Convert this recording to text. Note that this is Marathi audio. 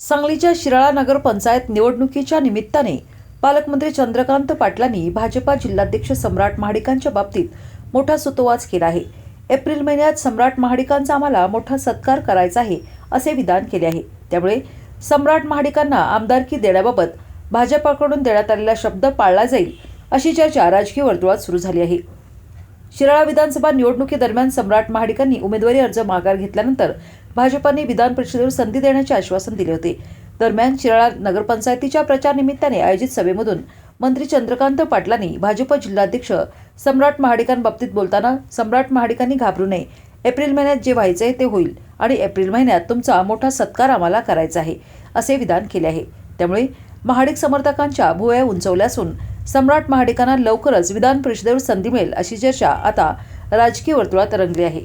सांगलीच्या शिराळा नगर पंचायत निवडणुकीच्या निमित्ताने पालकमंत्री चंद्रकांत पाटलांनी भाजपा जिल्हाध्यक्ष सम्राट महाडिकांच्या बाबतीत मोठा सुतोवाच केला आहे. एप्रिल महिन्यात सम्राट महाडिकांचा आम्हाला मोठा सत्कार करायचा आहे असे विधान केले आहे. त्यामुळे सम्राट महाडिकांना आमदारकी देण्याबाबत भाजपाकडून देण्यात आलेला शब्द पाळला जाईल अशी चर्चा राजकीय वर्तुळात सुरू झाली आहे. शिराळा विधानसभा निवडणुकीदरम्यान सम्राट महाडिकांनी उमेदवारी अर्ज माघार घेतल्यानंतर भाजपाने विधान परिषदेवर संधी देण्याचे आश्वासन दिले होते. दरम्यान शिराळा नगरपंचायतीच्या प्रचार निमित्ताने आयोजित सभेमधून मंत्री चंद्रकांत पाटलांनी भाजप जिल्हाध्यक्ष सम्राट महाडिकांबाबतीत बोलताना सम्राट महाडिकांनी घाबरू नये. एप्रिल महिन्यात जे व्हायचंय ते होईल आणि एप्रिल महिन्यात तुमचा मोठा सत्कार आम्हाला करायचा आहे असे विधान केले आहे. त्यामुळे महाडिक समर्थकांच्या भुवया उंचवल्या असून सम्राट महाडिकांना लवकरच विधान परिषदेवर संधी मिळेल अशी चर्चा आता राजकीय वर्तुळात रंगली आहे.